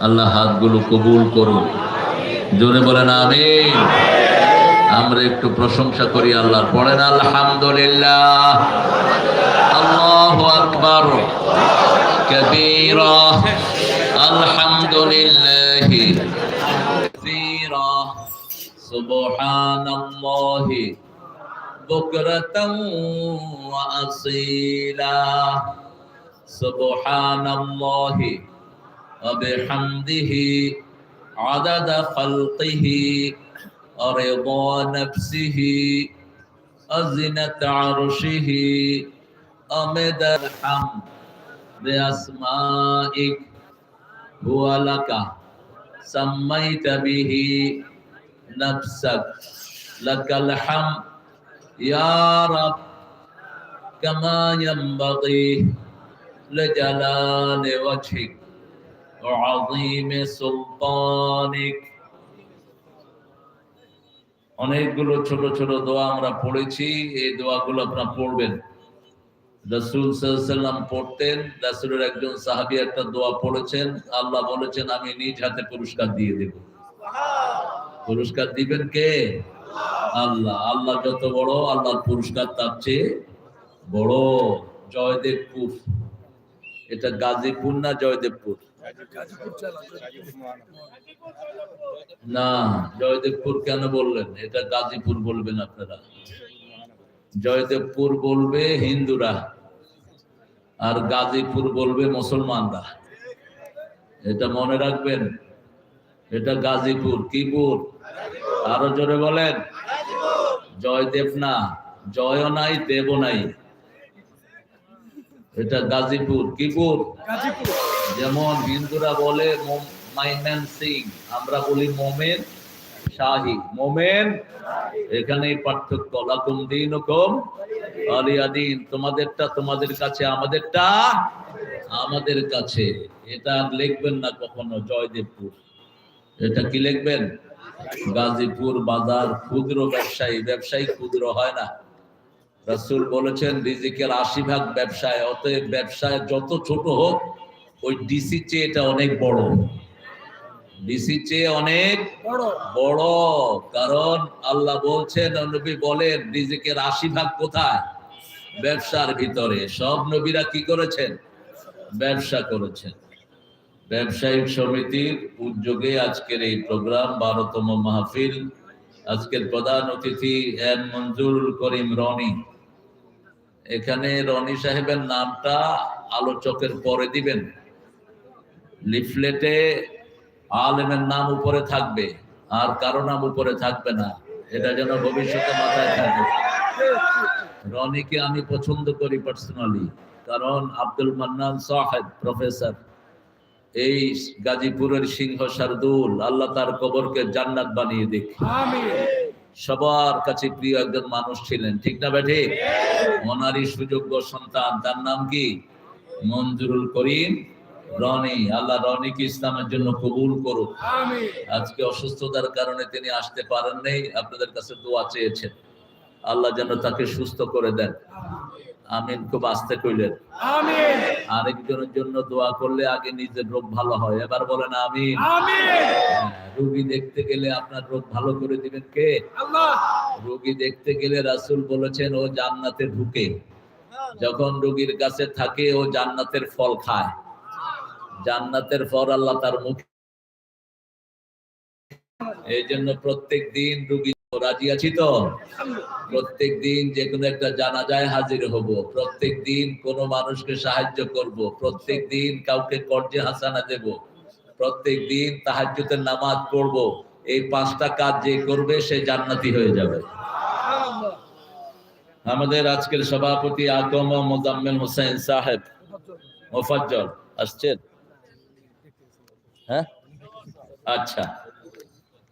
আল্লাহ হাতগুলো কবুল করুন। জোরে বলেন আমি আমরা একটু প্রশংসা করি আল্লাহর। পড়েন, আলহামদুলিল্লাহ। আল্লাহ আকবর। কবীরা। আলহামদুলিল্লাহ। সুবহানাল্লাহ। বুকরাতাও ওয়া আসিলা। সুবহানাল্লাহ। وبحمده عدد خلقه ورضا نفسه أزنة عرشه أمد الحمد بأسمائك. هو لك. سميت به نفسك. لك الحمد. يا رب. كما ينبغي لجلال وجهك. وعظيم سلطانك অনেকগুলো ছোট ছোট দোয়া আমরা পড়েছি এই দোয়াগুলো আপনারা পড়বেন রসুল সাল্লাম পড়তেন রসুলের একজন সাহাবি একটা দোয়া পড়েছেন আল্লাহ বলেছেন আমি নিজ হাতে পুরস্কার দিয়ে দেব পুরস্কার দিবেন কে আল্লাহ আল্লাহ যত বড় আল্লাহর পুরস্কার তার চেয়ে বড় জয়দেবপুর এটা গাজীপুর না জয়দেবপুর না, জয়দেবপুর কেন বললেন? এটা গাজীপুর বলবেন আপনারা। জয়দেবপুর বলবে হিন্দুরা আর গাজীপুর বলবে মুসলমানরা। এটা মনে রাখবেন, এটা গাজীপুর। কি পুর? আরও জোরে বলেন। জয়দেব না জয় নাই দেব নাই। এটা গাজীপুর। কি পুর? যেমন হিন্দুরা বলে মাইমেন সিং। আমরা বলি, মোমেন শাহী। মোমেন? এখানে পার্থক্য। লাকুম দিন হুকুম আলিয়াদিন তোমাদেরটা তোমাদের কাছে, আমাদেরটা আমাদের কাছে। এটা লিখবেন না কখনো, জয়দেবপুর। এটা কি লিখবেন? গাজীপুর বাজার ক্ষুদ্র ব্যবসায়ী। ব্যবসায়ী ক্ষুদ্র হয় না। রাসুল বলেছেন, রিজিকের আশি ভাগ ব্যবসায়, অতএব ব্যবসায় যত ছোট হোক ওই ডিসি চেয়ে এটা অনেক বড়। ডিসি চেয়ে অনেক বড়। কারণ আল্লাহ বলছেন নবী বলেন রিজিকের আশি ভাগ কোথায়? ব্যবসার ভিতরে। সব নবীরা কি করেছেন? ব্যবসা করেছেন। ব্যবসায়িক সমিতির উদ্যোগে আজকের এই প্রোগ্রাম বারোতম মাহফিল। আজকের প্রধান অতিথি এম মঞ্জুরুল করিম রনি। এখানে রনি সাহেবের নামটা আলোচকের পরে দিবেন। লিফলেটে আলেমের নাম উপরে থাকবে আর কারও নাম উপরে থাকবে না। এটা যেন ভবিষ্যতে মাথায় থাকে। রনিকে আমি পছন্দ করি পার্সোনালি কারণ আব্দুল মান্নান সাহেব প্রফেসর এই গাজীপুরের সিংহ শারদুল আল্লাহ তার কবরকে জান্নাত বানিয়ে দিক। সবার কাছে প্রিয় একজন মানুষ ছিলেন ঠিক না বেঠে ওনারই সুযোগ্য সন্তান তার নাম কি? মঞ্জুরুল করিম। রনি আল্লাহ রনিকে ইসলামের জন্য কবুল করুক। আজকে অসুস্থতার কারণে তিনি আসতে পারেন নাই আপনাদের কাছে দোয়া চেয়েছেন। আল্লাহ যেন তাকে সুস্থ করে দেন। আমিন খুব আস্তে কইলেন। আরেকজনের জন্য দোয়া করলে আগে নিজের রোগ ভালো হয়। এবার বলেন আমিন। আমিন। হ্যাঁ, রোগী দেখতে গেলে আপনার রোগ ভালো করে দিবেন কে? রোগী দেখতে গেলে রাসূল বলেছেন ও জান্নাতে ঢুকে। যখন রোগীর কাছে থাকে ও জান্নাতের ফল খায়। জান্নাতের ফল আল্লাহ তার মুখে। এই জন্য প্রত্যেক দিন রুগী রাজি আছি তো? প্রত্যেক দিন যে কোনো একটা জানাজায় হাজির হব। প্রত্যেক দিন কোন মানুষকে সাহায্য করব। প্রত্যেক দিন কাউকে কর্জে হাসানা দেব। প্রত্যেক দিন তাহাজ্জুদের নামাজ পড়ব। এই পাঁচটা কাজ যে করবে সে জান্নাতি হয়ে যাবে। আমাদের আজকের সভাপতি আকম মোজাম্মেল হোসেন সাহেব। মোফাজ্জল, আসছেন? হ্যাঁ? আচ্ছা।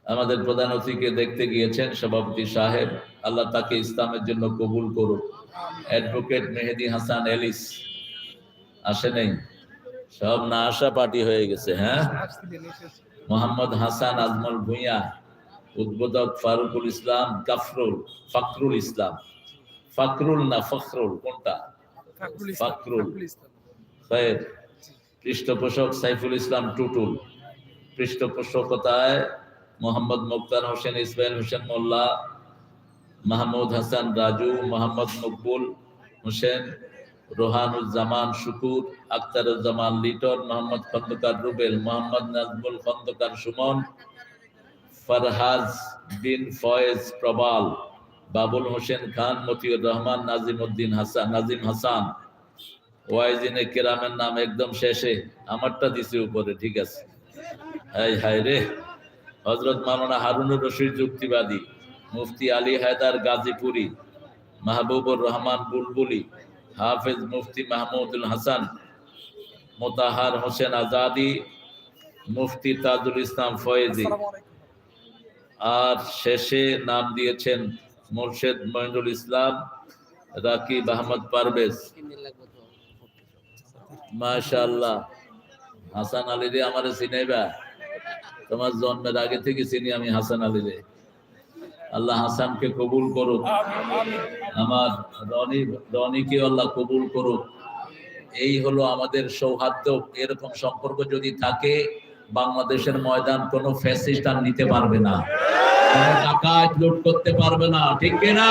আমাদের প্রধান অতিথিকে দেখতে গিয়েছেন সভাপতি সাহেব। আল্লাহ তাকে ইসলামের জন্য কবুল করুক। অ্যাডভোকেট মেহেদি হাসান এলিস। আসে নেই? সব না আসা পার্টি হয়ে গেছে হ্যাঁ? মোহাম্মদ হাসান আজমল ভুঁইয়া উদ্বোধক ফারুকুল ইসলাম কাফরুল ফাকরুল ইসলাম। ফাকরুল না ফখরুল কোনটা? ফাকরুল। খায়ের পৃষ্ঠপোষক সাইফুল ইসলাম টুটুল। পৃষ্ঠপোষকতায় মোহাম্মদ মুক্তার হোসেন ইসমাইল হোসেন মোল্লা, মাহমুদ হাসান রাজু, মোহাম্মদ মকবুল হোসেন, রোহানুজ্জামান শুকুর, আখতারুজ্জামান লিটন, মোহাম্মদ খন্দকার রুবেল, মোহাম্মদ নাজমুল খন্দকার সুমন, ফরহাজ বিন ফয়েজ প্রবাল, বাবুল হোসেন খান, মতিউর রহমান নাজিম উদ্দিন হাসান, নাজিম হাসান ওয়াইজিনে কেরামের নাম একদম শেষে আমারটা দিছে উপরে ঠিক আছে? হাই হাই রে। হজরত মাওলানা হারুনুর রশিদ যুক্তিবাদী মুফতি আলী হায়দার গাজীপুরি মাহবুবুর রহমান বুলবুলি হাফেজ মুফতি মাহমুদুল হাসান মোতাহার হোসেন আজাদি মুফতি তাজুল ইসলাম ফয়েজি। আর শেষে নাম দিয়েছেন মুর্শেদ মইনুল ইসলাম রাকিব আহমদ পারভেজ। মাশাআল্লাহ। হাসান আলী রে চিনাইবা? তোমার জন্মের আগে থেকে চিনি আমি হাসান আলী রে। আল্লাহ হাসানকে কবুল করুক। আমার রনি, রনিকে আল্লাহ কবুল করুক। এই হলো আমাদের সৌহার্দ্য। এরকম সম্পর্ক যদি থাকে, বাংলাদেশের ময়দান কোনো ফ্যাসিস্ট আর নিতে পারবে না। ডাকাত লুট করতে পারবে না, ঠিক না?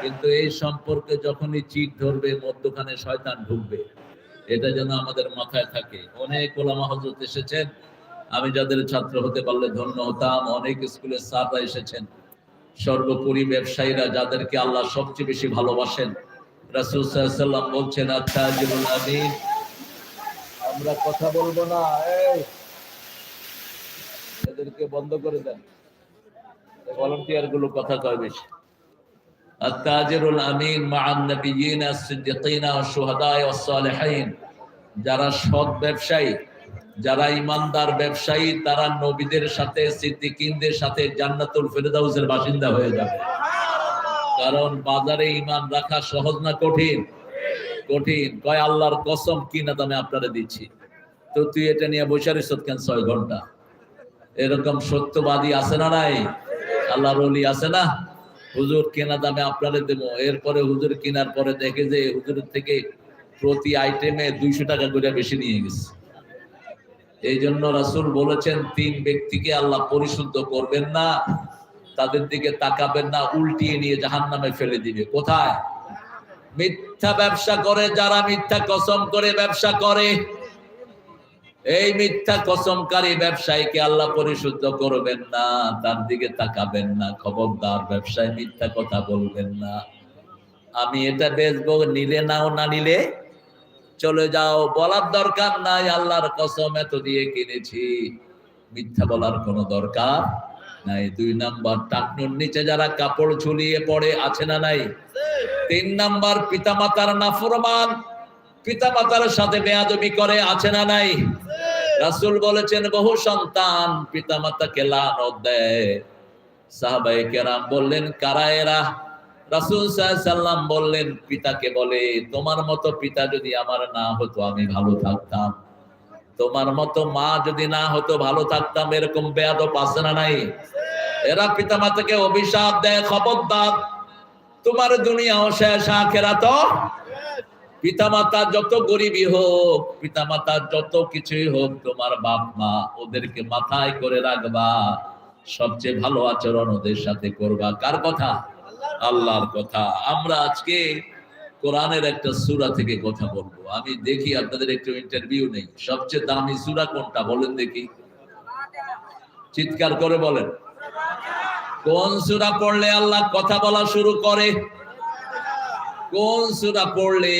কিন্তু এই সম্পর্কে যখনই চিট ধরবে, মধ্যখানে শয়তান ঢুকবে। এটা যেন আমাদের মাথায় থাকে। অনেক ওলামা হজরত এসেছেন। আমি যাদের ছাত্র হতে পারলে ধন্য হতাম। অনেক স্কুলের স্যাররা এসেছেন। সর্বোপরি ব্যবসায়ীরা যাদেরকে আল্লাহ সবচেয়ে বেশি ভালোবাসেন। রাসূল বলছেন আচ্ছা জীবন আমিন। আমরা কথা বলব না। এদেরকে বন্ধ করে দেন। ভলান্টিয়ারগুলো কথা কয় বেশি। আত্তাজিরুল আমিন মাআন নাবিয়িন আস-সিদ্দিকিন আশ-শুহাদা ওয়াস-সালিহিন যারা সৎ ব্যবসায়ী, যারা ইমানদার ব্যবসায়ী, তারা নবীদের সাথে, সিদ্দিকিনদের সাথে জান্নাতুল ফেরদাউসের বাসিন্দা হয়ে যাবে। কারণ বাজারে ইমান রাখা সহজ না কঠিন? কঠিন। কয়, আল্লাহর কসম, কি না দামে আপনারা দিচ্ছি? তো তুই এটা নিয়ে বসে রিস কেন ছয় ঘণ্টা? এরকম সত্যবাদী আছে না নাই? আল্লাহর অলি আছে না? হুজুর কেনা দামে আপনারে দেব। এরপরে হুজুর কেনার পরে দেখে যে হুজুরের থেকে প্রতি আইটেমে দুইশো টাকা করে বেশি নিয়ে গেছে। এই জন্য রাসুল বলেছেন, তিন ব্যক্তিকে আল্লাহ পরিশুদ্ধ করবেন না, তাদের দিকে তাকাবেন না, উল্টিয়ে নিয়ে জাহান নামে ফেলে দিবে। কোথায়? মিথ্যা ব্যবসা করে, যারা মিথ্যা কসম করে ব্যবসা করে এই মিথ্যা কসমকারী ব্যবসায়ীকে আল্লাহ পরিশুদ্ধ করবেন না, তার দিকে তাকাবেন না। খবরদার ব্যবসায় মিথ্যা কথা বলবেন না। আমি এটা বেচবো, নিলে নাও, না নিলে চলে যাও। বলার দরকার নাই, আল্লাহর কসম এত দিয়ে কিনেছি। মিথ্যা বলার কোনো দরকার নাই। দুই নাম্বার, টাকনুর নিচে যারা কাপড় ঝুলিয়ে পড়ে, আছে না নাই? তিন নাম্বার, পিতামাতার নাফরমান। পিতামাতার সাথে বেয়াদবি করে, আছে না নাই? রাসূল বলেছেন, বহু সন্তান পিতামাতাকে লানত দেয়। সাহাবায়ে কেরাম বললেন, কারা এরা? রাসূল বললেন, পিতাকে বলে, তোমার মতো পিতা যদি আমার না হতো, আমি ভালো থাকতাম। তোমার মতো মা যদি না হতো, ভালো থাকতাম। এরকম আছে না নাই? এরা পিতামাতাকে অভিশাপ দেয়, খবরদার। তোমার দুনিয়াও শেষ আখেরাত পিতামাতা যত গরিবই হোক, পিতামাতা যত কিছুই হোক, তোমার বাপ মা ওদেরকে মাথায় করে রাখবা। সবচেয়ে ভালো আচরণ ওদের সাথে করবা। কার কথা? আল্লাহর কথা। আমরা আজকে কোরআনের একটা সুরা থেকে কথা বলব। আমি দেখি আপনাদের একটু ইন্টারভিউ নেই। সবচেয়ে দামি সুরা কোনটা বলেন দেখি। চিৎকার করে বলেন। কোন সুরা পড়লে আল্লাহ কথা বলা শুরু করে? কোন সুরা পড়লে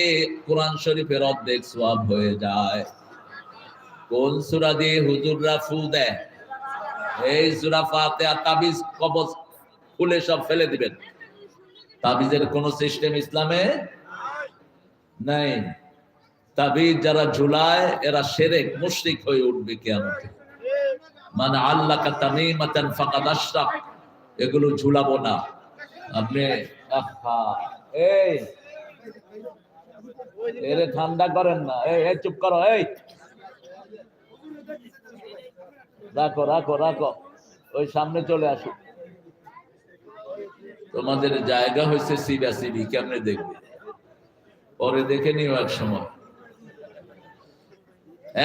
কোরআন শরীফের অর্ধেক সওয়াব হয়ে যায়? কোন সূরা দিয়ে হুজুররা ফু দেয়? এই সূরা ফাতিহা, তাবিজ, কবজ খুলে সব ফেলে দিবেন। তাবিজের কোন সিস্টেম ইসলামে নাই। তাবিজ যারা ঝুলায়, এরা সেরেক, মুশরিক হয়ে উঠবে কিয়ামতে। মানে আল্লাহ তামিমাতান ফাকাদ আশরাক, এগুলো ঝুলাবো না। আপনি, আহা, এই এরে ঠান্ডা করেন না। এই চুপ করো, এই। রাখো রাখো রাখো। ওই সামনে চলে আসো। তোমাদের জায়গা হয়েছে সিবা সিবি কেমনে দেখবে? পরে দেখে নিও এক সময়।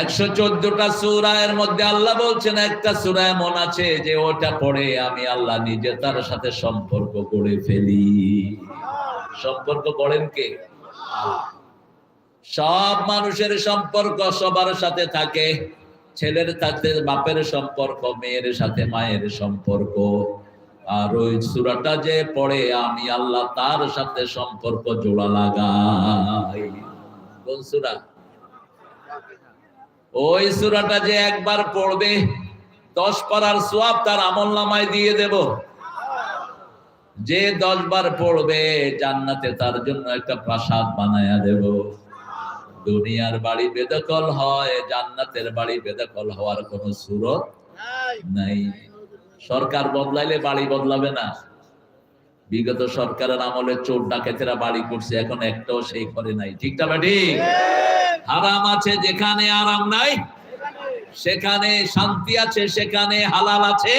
একশো চোদ্দটা সুরায়ের মধ্যে আল্লাহ বলছেন, একটা সুরা এমন আছে যে ওটা পড়ে আমি আল্লাহ নিজে তার সাথে সম্পর্ক করে ফেলি। সম্পর্ক করেন কে? সব মানুষের সম্পর্ক সবার সাথে থাকে। ছেলের সাথে, বাপের সম্পর্ক, মেয়ের সাথে, মায়ের সম্পর্ক। আর ওই সুরাটা যে পড়ে, আমি আল্লাহ তার সাথে সম্পর্ক জোড়া লাগাই। কোন সুরা? ওই সুরাটা যে একবার পড়বে, দশ পারার সোয়াব তার আমল নামায় দিয়ে দেব। যে দশ বার পড়বে জান্নাতে তার জন্য একটা প্রাসাদ বানায়া দেব। দুনিয়ার বাড়ি বেদখল হয় জান্নাতের বাড়ি বেদখল হওয়ার কোন সুরত নাই। সরকার বদলাইলে বাড়ি বদলাবে না। বিগত সরকারের আমলে চোর ডাকাতেরা বাড়ি করছে এখন একটাও সেই করে নাই। ঠিকটা বাড়ি হারাম আছে যেখানে আরাম নাই সেখানে শান্তি আছে সেখানে হালাল আছে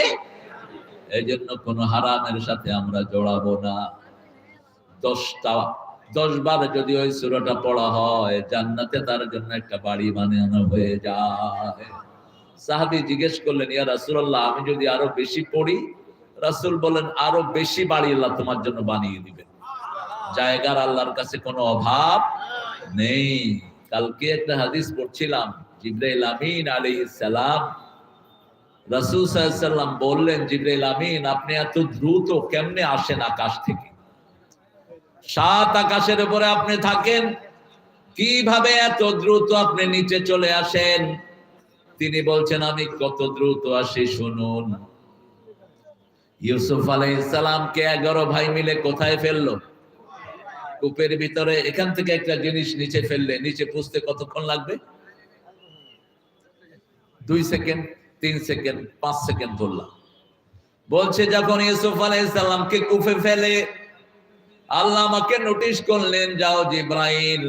এই জন্য কোন হারামের সাথে আমরা জড়াবো না। দশটা দশ বার যদি ওই সুরাটা পড়া হয়, জান্নাতে তার জন্য একটা বাড়ি বানানো হয়ে যায়। সাহাবি জিজ্ঞেস করলেন, ইয়া রাসূলুল্লাহ, আমি যদি আরও বেশি পড়ি? রাসূল বলেন আরও বেশি বাড়ি আল্লাহ তোমার জন্য বানিয়ে দিবেন। জায়গার আল্লাহর কাছে কোনো অভাব নেই। কালকে একটা হাদিস পড়ছিলাম, জিব্রাইল আমিন আলাইহিস সালাম রাসূল বললেন, জিব্রাইল আমিন, আপনি এত দ্রুত কেমনে আসেন আকাশ থেকে? সাত আকাশের উপরে আপনি থাকেন, কীভাবে এত দ্রুত আপনি নিচে চলে আসেন? তিনি বলছেন, আমি কত দ্রুত আসি, শুনুন। ইউসুফ আলাইসালামকে এগারো ভাই মিলে কোথায় ফেলল? কূপের ভিতরে, এখান থেকে একটা জিনিস নিচে ফেললে, নিচে পুষতে কতক্ষণ লাগবে? দুই সেকেন্ড। তিন সেকেন্ড, পাঁচ সেকেন্ড ধরলাম। বলছে, যখন ইউসুফ আলাইসাল্লামকে কুফে ফেলে, আল্লাহ আমাকে নোটিশ করলেন, যাও জিব্রাইল,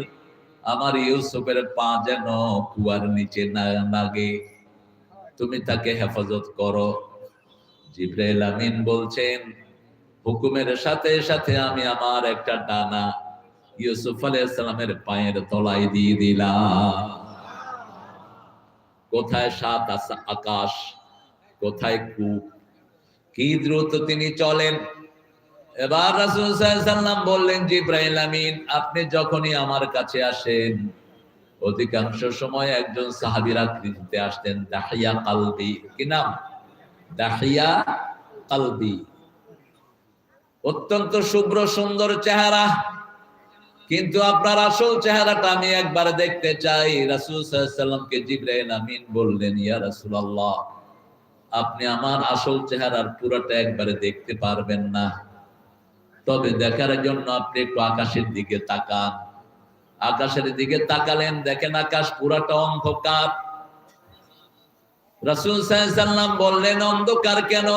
আমার ইউসুফের পা যেন কুয়ার নিচে না লাগে। তুমি তাকে হেফাজত করো। জিব্রাইল আমিন বলছেন, হুকুমের সাথে সাথে আমি আমার একটা ডানা ইউসুফ আলাইসালামের পায়ের তলায় দিয়ে দিলাম। কোথায় সাত আকাশ, কোথায় কূপ? কি দ্রুত তিনি চলেন? এবার রাসূল সাল্লাম বললেন, জিব্রাইল আমিন, আপনি যখনই আমার কাছে আসেন, অধিকাংশ সময় একজন সাহাবীর আকৃতিতে আসতেন, দাহিয়া কালবি কি নাম? দাহিয়া কালবি অত্যন্ত শুভ্র সুন্দর চেহারা। কিন্তু আপনার আসল চেহারাটা আমি একবার দেখতে চাই। রাসূল সাল্লামকে জিব্রাইল আমিন বললেন, ইয়া রাসূলুল্লাহ, আপনি আমার আসল চেহারার পুরোটা একবারে দেখতে পারবেন না। তবে দেখার জন্য আপনি একটু আকাশের দিকে তাকান। আকাশের দিকে তাকালেন, দেখেন আকাশ পুরাটা অন্ধকার। রাসূল সাল্লাম বললেন, অন্ধকার কেন?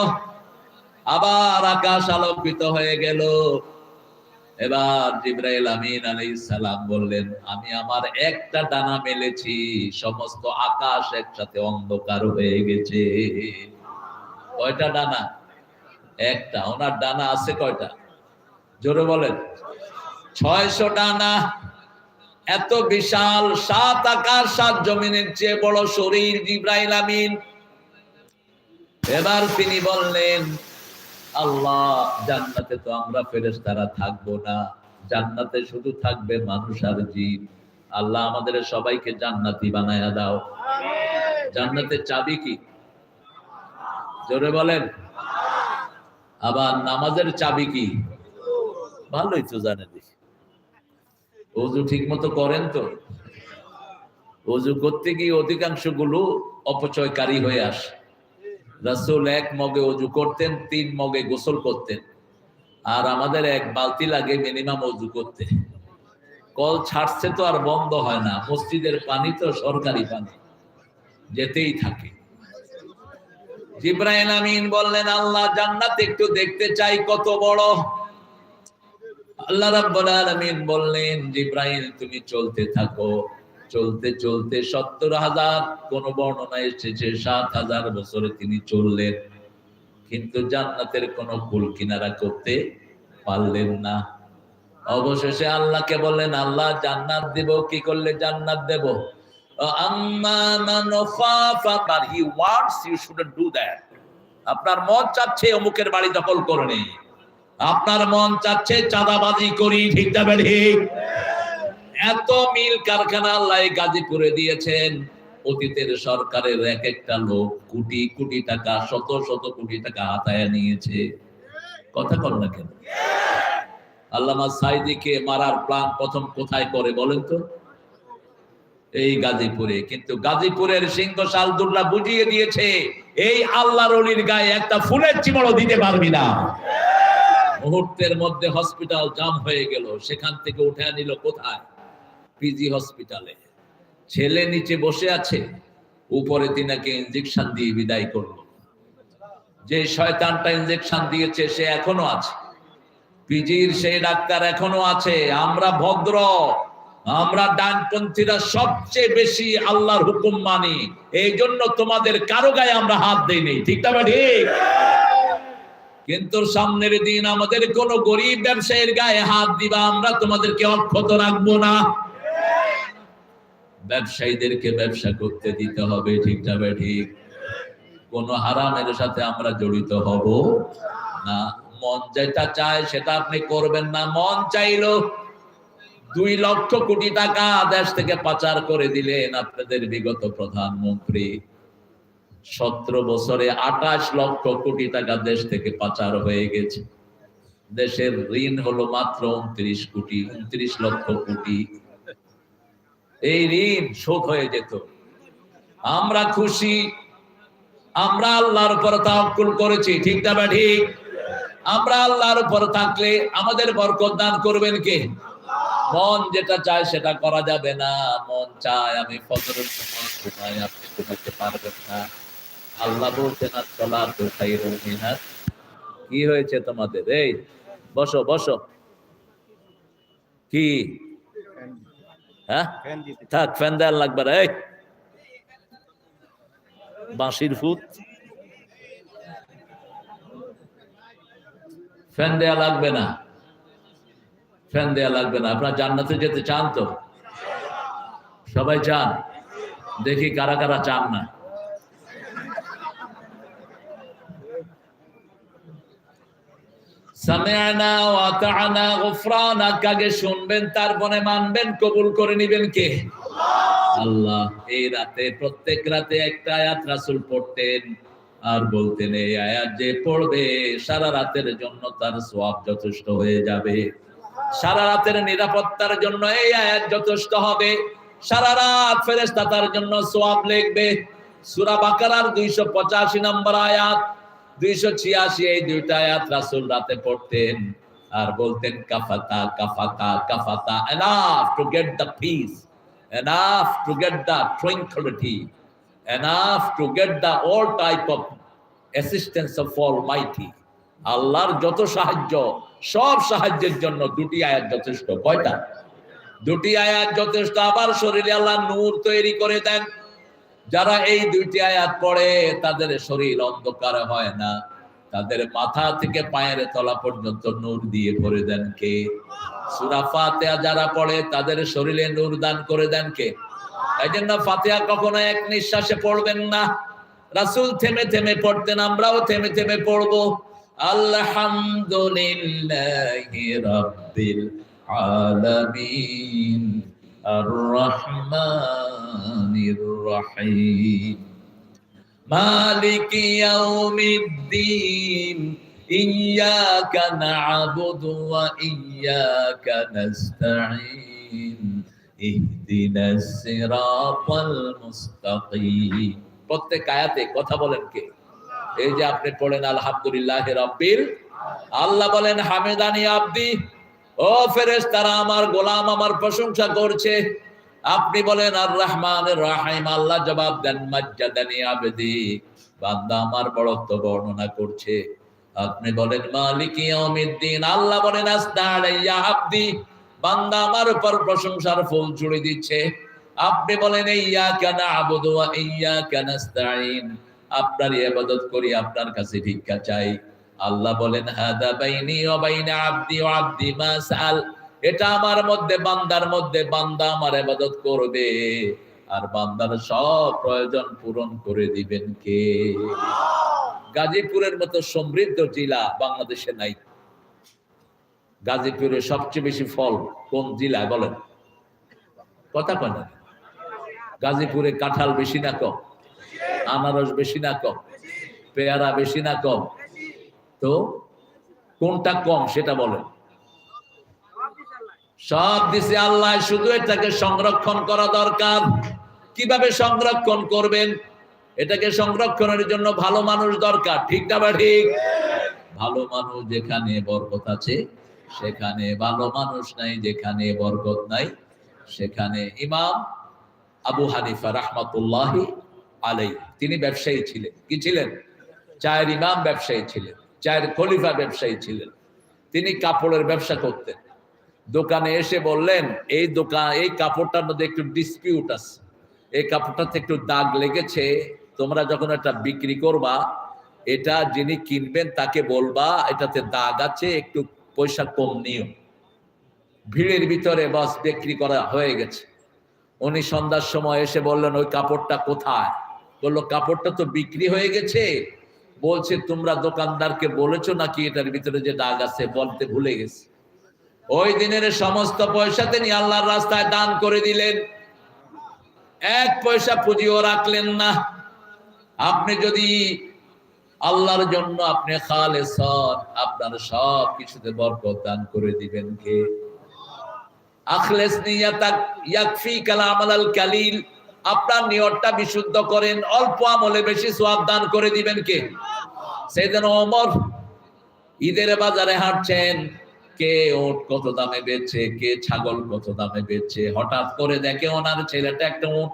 আবার আকাশ আলোকিত হয়ে গেল। এবার জিব্রাইল আমিন আলাইহিস সালাম বললেন, আমি আমার একটা ডানা মেলেছি, সমস্ত আকাশ একসাথে অন্ধকার হয়ে গেছে। কয়টা ডানা? একটা। ওনার ডানা আছে কয়টা? জোরে বলেন। ছয়শো ডানা। এত বিশাল, সাত আকাশ সাত জমিনের চেয়ে বড় শরীর জিব্রাইল আমিন। এবার তিনি বললেন আল্লাহ, জান্নাতে তো আমরা ফেরেশতারা থাকব না। জান্নাতে শুধু থাকবে মানুষ আর জিন আল্লাহ আমাদের সবাইকে জান্নাতি বানায়া দাও। জান্নাতের চাবি কি? জোরে বলেন। আবার নামাজের চাবি কি? ভালোই তো জানে দেখি। অজু ঠিক মতো করেন তো। অজু করতে গিয়ে অধিকাংশগুলো অপচয়কারী হয়ে আসে। রাসূল এক মগে অজু করতেন, তিন মগে গোসল করতেন। আর আমাদের এক বালতি লাগে মিনিমাম অজু করতে। কল ছাড়ছে তো আর বন্ধ হয় না, মসজিদের পানি তো সরকারি পানি, যেতেই থাকে। জিব্রাইল আমিন বললেন, আল্লাহ জান্নাত একটু দেখতে চাই, কত বড়? আল্লাহ রাব্বুল আলামিন বললেন, জিব্রাইল, তুমি চলতে থাকো। চলতে চলতে সত্তর হাজার, কোন বর্ণনা এসেছে, সাত হাজার বছরে তিনি চললেন। কিন্তু জান্নাতের কোন কুল কিনারা করতে পারলেন না। অবশেষে আল্লাহকে বললেন, আল্লাহ, জান্নাত দেব, কি করলে জান্নাত দেব? আপনার মন চাচ্ছে অমুকের বাড়ি দখল করে নেই। আপনার মন চাচ্ছে চাঁদাবাজি করি, ঠিক যাবে ঠিক এত মিল কারখানা আল্লাহ গাজীপুরে দিয়েছেন। অতীতের সরকারের এক একটা লোক কোটি কোটি টাকা, শত শত কোটি টাকা হাতায় নিয়েছে। কথা কর না কেন? আল্লামা সাইদিকে মারার প্রথম কোথায় করে বলেন তো? এই গাজীপুরে। কিন্তু গাজীপুরের সিংহ বুঝিয়ে দিয়েছে, এই আল্লাহর অলির গায়ে একটা ফুলের চিমড়ো দিতে পারবি না। মুহূর্তের মধ্যে হসপিটাল জাম হয়ে গেল, সেখান থেকে উঠে নিল কোথায়? পিজি হসপিটালে ছেলে নিচে বসে আছে, উপরে তিনাকে ইঞ্জেকশন দিয়ে বিদায় করল। যে শয়তানটা ইঞ্জেকশন দিয়েছে, সে এখনও আছে। পিজির সেই ডাক্তার এখনও আছে। আমরা ভদ্র, আমরা ডানপন্থীরা সবচেয়ে বেশি আল্লাহর হুকুম মানি। এই জন্য তোমাদের কারও গায়ে আমরা হাত দেইনি ঠিক না ঠিক? কিন্তু সামনের দিন আমাদের কোন গরিব ব্যবসায়ীর গায়ে হাত দিবা, আমরা তোমাদেরকে অক্ষত রাখব না। ব্যবসায়ীদেরকে ব্যবসা করতে দিতে হবে, ঠিক যাবে ঠিক? কোন হারামের সাথে আমরা জড়িত হব না। মন যেটা চায় সেটা আপনি করবেন না। মন চাইলো দুই লক্ষ কোটি টাকা দেশ থেকে পাচার করে দিলেন আপনাদের বিগত প্রধানমন্ত্রী। সতেরো বছরে আঠাশ লক্ষ কোটি টাকা দেশ থেকে পাচার হয়ে গেছে। দেশের ঋণ হলো মাত্র উনত্রিশ কোটি, উনত্রিশ লক্ষ কোটি। এই ঋণ শোধ হয়ে যেত। আমরা খুশি, আমরা আল্লাহর উপর তাওয়াক্কুল করেছি, ঠিক না বা ঠিক? আমরা আল্লাহর উপর থাকলে আমাদের বরকত দান করবেন কে? মন যেটা চায় সেটা করা যাবে না। মন চায় আমি ফজরের সময় ঘুমাই, আপনি ঘুমাইতে পারবেন না। আল্লাহ বলছেন, আর চলা তো খাইরুল কি হয়েছে তোমাদের? এই, বসো বসো। কি? হ্যাঁ? থাক ফ্যান দেওয়ার লাগবে এই। বাঁশির ফুট ফ্যান দেয়া লাগবে না। ফ্যান দেয়া লাগবে না। আপনার জান্নাতে যেতে চান তো? সবাই চান। দেখি কারা কারা চান না। শুনবেন, তারপরে মানবেন, কবুল করে নেবেন কে? আল্লাহ। এই রাতে, প্রত্যেক রাতে একটা আয়াত রাসূল পড়তেন, আর বলতেন, এই আয়াত যে পড়বে, সারা রাতের জন্য তার সওয়াব যথেষ্ট হয়ে যাবে। সারা রাতের নিরাপত্তার জন্য এই আয়াত যথেষ্ট হবে। সারা রাত ফেরেশতা তার জন্য সওয়াব লিখবে। সূরা বাকারার 285 নম্বর আয়াত দুইশো ছিয়াশি এই দুইটা আয়াত রাসূল রাতে পড়তেন আর বলতেন, কাফাতা কাফাতা কাফাতা enough to get the peace enough to get the tranquillity enough to get the all type of assistance of all মাইটি আল্লাহর যত সাহায্য, সব সাহায্যের জন্য দুটি আয়াত যথেষ্ট। কয়টা? দুটি আয়াত যথেষ্ট। আবার শরীরে আল্লাহ নূর তৈরি করে দেন। যারা এই দুইটি আয়াত পড়ে, তাদের শরীর অন্ধকার হয় না। তাদের মাথা থেকে পায়ের তলা পর্যন্ত নূর দিয়ে ভরে দেন কে? সূরা ফাতিহা যারা পড়ে, তাদের শরীরে নূর দান করে দেন কে? এই জন্য ফাতিহা কখনো এক নিঃশ্বাসে পড়বেন না। রাসূল থেমে থেমে পড়তেন, আমরাও থেমে থেমে পড়ব। আলহামদুলিল্লাহি আলামিন। আর রহমানির রহিম مالك يوم الدين إياك نعبد وإياك نستعين اهدنا الصراط المستقيم প্রত্যেক আয়াতে কথা বলেন কে এই যে আপনি পড়েন আলহামদুলিল্লাহ রাব্বিল আল্লাহ বলেন হামেদানি আব্দি ও ফেরেশ তারা আমার গোলাম আমার প্রশংসা করছে। আপনি বলেন আর রহমান রাহিম, আল্লাহ জবাব দেন, মাজ্জাদানি আবেদি বান্দা আমার বড়ত্ব বর্ণনা করছে। আপনি বলেন, মালিক আল্লাহ বলেন বান্দা আমার উপর প্রশংসার ফুল ছুড়ে দিচ্ছে। আপনি বলেন ইয়া কানা আবুদু ইয়া কানাস্তাইন আপনার ইবাদত করি, আপনার কাছে ভিক্ষা চাই। আল্লাহ বলেন, হাদা বাইনি ওয়া বাইনা আব্দি ওয়া আব্দি মা সাল এটা আমার মধ্যে, বান্দার মধ্যে, বান্দা আমার ইবাদত করবে। আর বান্দার সব প্রয়োজন পূরণ করে দিবেন কে? গাজীপুরের মতো সমৃদ্ধ জেলা বাংলাদেশে নাই। গাজীপুরে সবচেয়ে বেশি ফল কোন জেলায় বলেন? কথা কয় না। গাজীপুরে কাঁঠাল বেশি না কম? আনারস বেশি না কম? পেয়ারা বেশি না কম? তো কোনটা কম সেটা বলেন। সব দিছে আল্লাহ, শুধু এটাকে সংরক্ষণ করা দরকার। কীভাবে সংরক্ষণ করবেন? এটাকে সংরক্ষণের জন্য ভালো মানুষ দরকার, ঠিক না ঠিক? ভালো মানুষ যেখানে বরকত আছে, সেখানে ভালো মানুষ নাই, যেখানে বরকত নাই, সেখানে ইমাম আবু হানিফা রাহমাতুল্লাহ আলাই তিনি ব্যবসায়ী ছিলেন। কি ছিলেন? চায়ের ইমাম ব্যবসায়ী ছিলেন। চায়ের খলিফা ব্যবসায়ী ছিলেন। তিনি কাপড়ের ব্যবসা করতেন। দোকানে এসে বললেন, এই দোকান, এই কাপড়টার মধ্যে একটু ডিসপিউট আছে। এই কাপড়টাতে একটু দাগ লেগেছে, তোমরা যখন এটা বিক্রি করবা, এটা যিনি কিনবেন তাকে বলবা, এটাতে দাগ আছে, একটু পয়সা কম নিও। ভিড়ের ভিতরে বাস বিক্রি করা হয়ে গেছে। উনি সন্ধ্যার সময় এসে বললেন, ওই কাপড়টা কোথায়? বলল, কাপড়টা তো বিক্রি হয়ে গেছে। বলছে, তোমরা দোকানদারকে বলেছ নাকি এটার ভিতরে যে দাগ আছে? বলতে ভুলে গেছে। ওই দিনের সমস্ত পয়সা তিনি আল্লাহর রাস্তায় দান করে দিলেন। এক পয়সা পুঁজিও রাখলেন না। আপনি যদি আল্লাহর জন্য আপনি খালে সন আপনার সব কিছুতে বরকত দান করে দিবেন কে? আখলেস নিয়াতাক ইয়াকফি কালাম কালিল। আপনার নিয়তটা বিশুদ্ধ করেন, অল্প আমলে বেশি সোয়াব দান করে দিবেন কে? সেদিন অমর ঈদের বাজারে হাঁটছেন, কে ওট কত দামে বেচছে কে ছাগল কত দামে বেচছে হঠাৎ করে দেখে ওনার ছেলেটা একটা উট